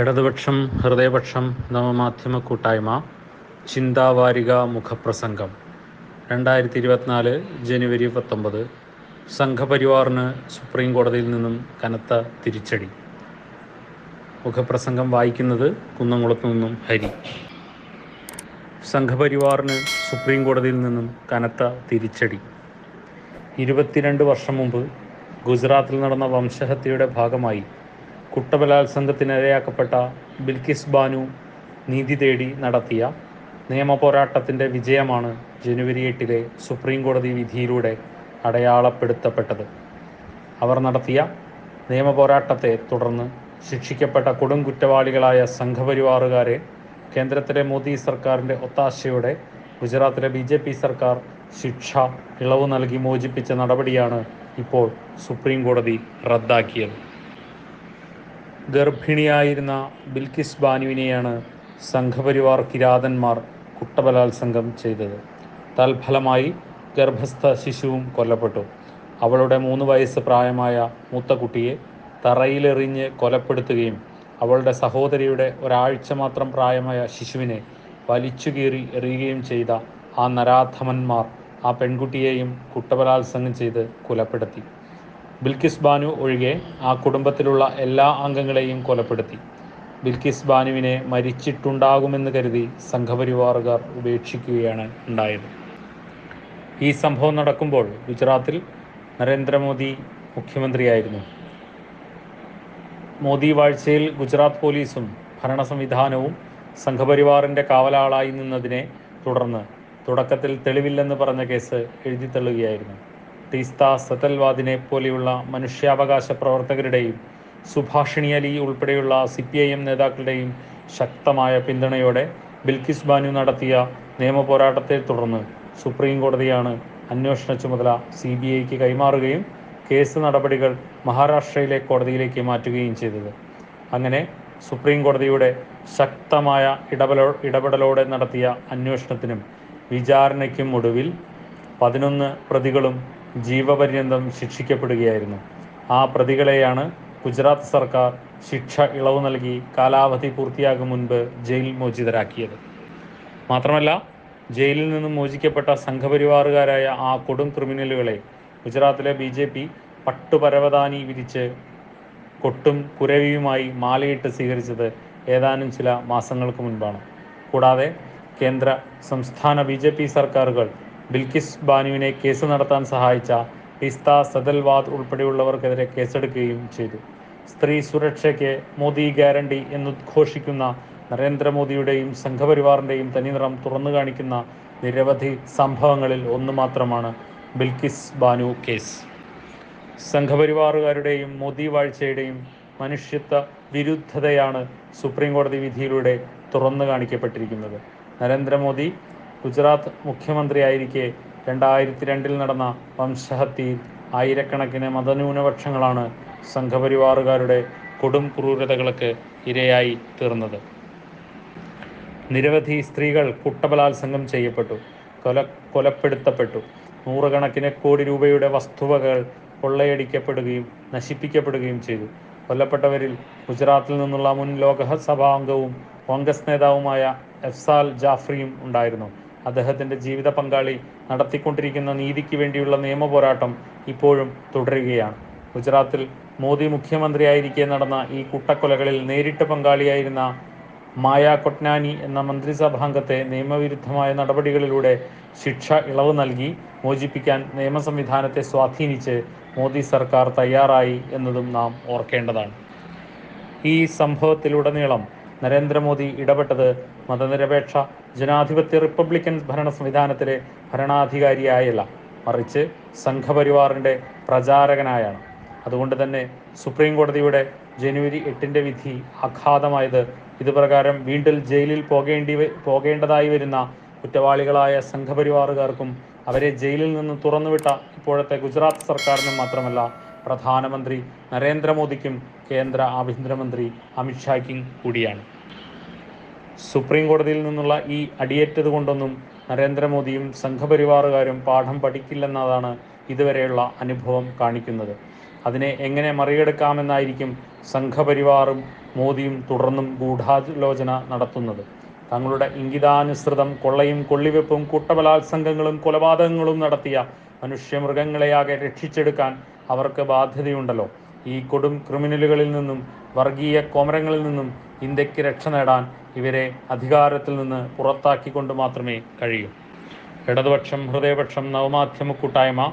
ഇടതുപക്ഷം ഹൃദയപക്ഷം നവമാധ്യമ കൂട്ടായ്മ ചിന്താവാരിക മുഖപ്രസംഗം. രണ്ടായിരത്തി ഇരുപത്തിനാല് ജനുവരി പത്തൊമ്പത് സംഘപരിവാറിന് സുപ്രീം കോടതിയിൽ നിന്നും കനത്ത തിരിച്ചടി. മുഖപ്രസംഗം വായിക്കുന്നത് കുന്നംകുളത്തു നിന്നും ഹരി. സംഘപരിവാറിന് സുപ്രീം കോടതിയിൽ നിന്നും കനത്ത തിരിച്ചടി. ഇരുപത്തിരണ്ട് വർഷം മുമ്പ് ഗുജറാത്തിൽ നടന്ന വംശഹത്യയുടെ ഭാഗമായി കുട്ടബലാത്സംഗത്തിനിരയാക്കപ്പെട്ട ബിൽക്കിസ് ബാനു നീതി തേടി നടത്തിയ നിയമ പോരാട്ടത്തിന്റെ വിജയമാണ് ജനുവരി എട്ടിലെ സുപ്രീം കോടതി വിധിയിലൂടെ അടയാളപ്പെടുത്തപ്പെട്ടത്. അവർ നടത്തിയ നിയമപോരാട്ടത്തെ തുടർന്ന് ശിക്ഷിക്കപ്പെട്ട കൊടും കുറ്റവാളികളായ സംഘപരിവാറുകാരെ കേന്ദ്രത്തിലെ മോദി സർക്കാരിന്റെ ഒത്താശയോടെ ഗുജറാത്തിലെ ബി ജെ പി സർക്കാർ ശിക്ഷ ഇളവ് നൽകി മോചിപ്പിച്ച നടപടിയാണ് ഇപ്പോൾ സുപ്രീം കോടതി റദ്ദാക്കിയത്. ഗർഭിണിയായിരുന്ന ബിൽക്കിസ് ബാനുവിനെയാണ് സംഘപരിവാർ കിരാതന്മാർ കുട്ടബലാത്സംഗം ചെയ്തത്. തൽഫലമായി ഗർഭസ്ഥ ശിശുവും കൊല്ലപ്പെട്ടു. അവളുടെ മൂന്ന് വയസ്സ് പ്രായമായ മൂത്ത കുട്ടിയെ തറയിലെറിഞ്ഞ് കൊലപ്പെടുത്തുകയും അവളുടെ സഹോദരിയുടെ ഒരാഴ്ച മാത്രം പ്രായമായ ശിശുവിനെ വലിച്ചുകീറി എറിയുകയും ചെയ്ത ആ നരാധമന്മാർ ആ പെൺകുട്ടിയെയും കുട്ടബലാത്സംഗം ചെയ്ത് കൊലപ്പെടുത്തി. ബിൽക്കിസ് ബാനു ഒഴികെ ആ കുടുംബത്തിലുള്ള എല്ലാ അംഗങ്ങളെയും കൊലപ്പെടുത്തി. ബിൽക്കിസ് ബാനുവിനെ മരിച്ചിട്ടുണ്ടാകുമെന്ന് കരുതി സംഘപരിവാറുകാർ ഉപേക്ഷിക്കുകയാണ് ഉണ്ടായത്. ഈ സംഭവം നടക്കുമ്പോൾ ഗുജറാത്തിൽ നരേന്ദ്രമോദി മുഖ്യമന്ത്രിയായിരുന്നു. മോദി വാഴ്ചയിൽ ഗുജറാത്ത് പോലീസും ഭരണ സംവിധാനവും സംഘപരിവാറിന്റെ കാവലാളായി നിന്നതിനെ തുടർന്ന് തുടക്കത്തിൽ തെളിവില്ലെന്ന് പറഞ്ഞ കേസ് എഴുതിത്തള്ളുകയായിരുന്നു. തീസ്ത സതൽവാദിനെ പോലെയുള്ള മനുഷ്യാവകാശ പ്രവർത്തകരുടെയും സുഭാഷിണി അലി ഉൾപ്പെടെയുള്ള സി പി ഐ എം നേതാക്കളുടെയും ശക്തമായ പിന്തുണയോടെ ബിൽക്കിസ് ബാനു നടത്തിയ നിയമ പോരാട്ടത്തെ തുടർന്ന് സുപ്രീം കോടതിയാണ് അന്വേഷണ ചുമതല സി ബി ഐക്ക് കൈമാറുകയും കേസ് നടപടികൾ മഹാരാഷ്ട്രയിലെ കോടതിയിലേക്ക് മാറ്റുകയും ചെയ്തത്. അങ്ങനെ സുപ്രീം കോടതിയുടെ ശക്തമായ ഇടപെടലോ ഇടപെടലോടെ നടത്തിയ അന്വേഷണത്തിനും വിചാരണയ്ക്കും ഒടുവിൽ പതിനൊന്ന് പ്രതികളും ജീവപര്യന്തം ശിക്ഷിക്കപ്പെടുകയായിരുന്നു. ആ പ്രതികളെയാണ് ഗുജറാത്ത് സർക്കാർ ശിക്ഷ ഇളവ് നൽകി കാലാവധി പൂർത്തിയാകും മുൻപ് ജയിൽ മോചിതരാക്കിയത്. മാത്രമല്ല ജയിലിൽ നിന്നും മോചിക്കപ്പെട്ട സംഘപരിവാറുകാരായ ആ കൊടും ക്രിമിനലുകളെ ഗുജറാത്തിലെ ബി ജെ പി പട്ടുപരവതാനി വിരിച്ച് കൊട്ടും കുരവിയുമായി മാലയിട്ട് സ്വീകരിച്ചത് ഏതാനും ചില മാസങ്ങൾക്ക് മുൻപാണ്. കൂടാതെ കേന്ദ്ര സംസ്ഥാന ബി സർക്കാരുകൾ ബിൽക്കിസ് ബാനുവിനെ കേസ് നടത്താൻ സഹായിച്ച ടിസ്ത സദൽവാദ് ഉൾപ്പെടെയുള്ളവർക്കെതിരെ കേസെടുക്കുകയും ചെയ്തു. സ്ത്രീ സുരക്ഷയ്ക്ക് മോദി ഗ്യാരണ്ടി എന്നുദ്ഘോഷിക്കുന്ന നരേന്ദ്രമോദിയുടെയും സംഘപരിവാറിന്റെയും തനിനിറം തുറന്നു കാണിക്കുന്ന നിരവധി സംഭവങ്ങളിൽ ഒന്ന് മാത്രമാണ് ബിൽക്കിസ് ബാനു കേസ്. സംഘപരിവാറുകാരുടെയും മോദി വാഴ്ചയുടെയും മനുഷ്യത്വ വിരുദ്ധതയാണ് സുപ്രീം കോടതി വിധിയിലൂടെ തുറന്നു കാണിക്കപ്പെട്ടിരിക്കുന്നത്. നരേന്ദ്രമോദി ഗുജറാത്ത് മുഖ്യമന്ത്രിയായിരിക്കെ രണ്ടായിരത്തി രണ്ടിൽ നടന്ന വംശഹത്യയിൽ ആയിരക്കണക്കിന് മതന്യൂനപക്ഷങ്ങളാണ് സംഘപരിവാറുകാരുടെ കൊടും ക്രൂരതകൾക്ക് ഇരയായി തീർന്നത്. നിരവധി സ്ത്രീകൾ കുട്ടബലാത്സംഗം ചെയ്യപ്പെട്ടു കൊല കൊലപ്പെടുത്തപ്പെട്ടു. നൂറുകണക്കിന് കോടി രൂപയുടെ വസ്തുവകൾ കൊള്ളയടിക്കപ്പെടുകയും നശിപ്പിക്കപ്പെടുകയും ചെയ്തു. കൊല്ലപ്പെട്ടവരിൽ ഗുജറാത്തിൽ നിന്നുള്ള മുൻ ലോകസഭാ അംഗവും കോൺഗ്രസ് നേതാവുമായ എഫ്സാൽ ജാഫ്രിയും ഉണ്ടായിരുന്നു. അദ്ദേഹത്തിന്റെ ജീവിത പങ്കാളി നടത്തിക്കൊണ്ടിരിക്കുന്ന നീതിക്ക് വേണ്ടിയുള്ള നിയമ പോരാട്ടം ഇപ്പോഴും തുടരുകയാണ്. ഗുജറാത്തിൽ മോദി മുഖ്യമന്ത്രിയായിരിക്കെ നടന്ന ഈ കുട്ടക്കൊലകളിൽ നേരിട്ട് പങ്കാളിയായിരുന്ന മായ കൊട്നാനി എന്ന മന്ത്രിസഭാംഗത്തെ നിയമവിരുദ്ധമായ നടപടികളിലൂടെ ശിക്ഷ ഇളവ് നൽകി മോചിപ്പിക്കാൻ നിയമ സംവിധാനത്തെ സ്വാധീനിച്ച് മോദി സർക്കാർ തയ്യാറായി എന്നതും നാം ഓർക്കേണ്ടതാണ്. ഈ സംഭവത്തിലുടനീളം നരേന്ദ്രമോദി ഇടപെട്ടത് മതനിരപേക്ഷ ജനാധിപത്യ റിപ്പബ്ലിക്കൻ ഭരണ സംവിധാനത്തിലെ ഭരണാധികാരിയായല്ല മറിച്ച് സംഘപരിവാറിന്റെ പ്രചാരകനായാണ്. അതുകൊണ്ട് തന്നെ സുപ്രീം കോടതിയുടെ ജനുവരി എട്ടിന്റെ വിധി അഘാതമായത് ഇതുപ്രകാരം വീണ്ടും ജയിലിൽ പോകേണ്ടി പോകേണ്ടതായി വരുന്ന കുറ്റവാളികളായ സംഘപരിവാറുകാർക്കും അവരെ ജയിലിൽ നിന്ന് തുറന്നുവിട്ട ഇപ്പോഴത്തെ ഗുജറാത്ത് സർക്കാരിനും മാത്രമല്ല പ്രധാനമന്ത്രി നരേന്ദ്രമോദിക്കും കേന്ദ്ര ആഭ്യന്തരമന്ത്രി അമിത്ഷായ്ക്കും കൂടിയാണ്. സുപ്രീം കോടതിയിൽ നിന്നുള്ള ഈ അടിയേറ്റത് കൊണ്ടൊന്നും നരേന്ദ്രമോദിയും സംഘപരിവാറുകാരും പാഠം പഠിക്കില്ലെന്നതാണ് ഇതുവരെയുള്ള അനുഭവം കാണിക്കുന്നത്. അതിനെ എങ്ങനെ മറികടക്കാമെന്നായിരിക്കും സംഘപരിവാറും മോദിയും തുടർന്നും ഗൂഢാലോചന നടത്തുന്നത്. തങ്ങളുടെ ഇംഗിതാനുസൃതം കൊള്ളയും കൊള്ളിവെപ്പും കൂട്ടബലാത്സംഗങ്ങളും കൊലപാതകങ്ങളും നടത്തിയ മനുഷ്യമൃഗങ്ങളെയാകെ രക്ഷിച്ചെടുക്കാൻ അവർക്ക് ബാധ്യതയുണ്ടല്ലോ. ഈ കൊടും ക്രിമിനലുകളിൽ നിന്നും വർഗീയ കോമരങ്ങളിൽ നിന്നും ഇന്ത്യയ്ക്ക് രക്ഷ നേടാൻ ഇവരെ അധികാരത്തിൽ നിന്ന് പുറത്താക്കിക്കൊണ്ട് മാത്രമേ കഴിയൂ. ഇടതുപക്ഷം ഹൃദയപക്ഷം നവമാധ്യമ കൂട്ടായ്മ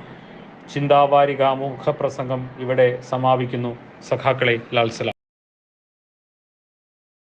ചിന്താവാരിക മുഖപ്രസംഗം ഇവിടെ സമാപിക്കുന്നു. സഖാക്കളെ ലാൽസല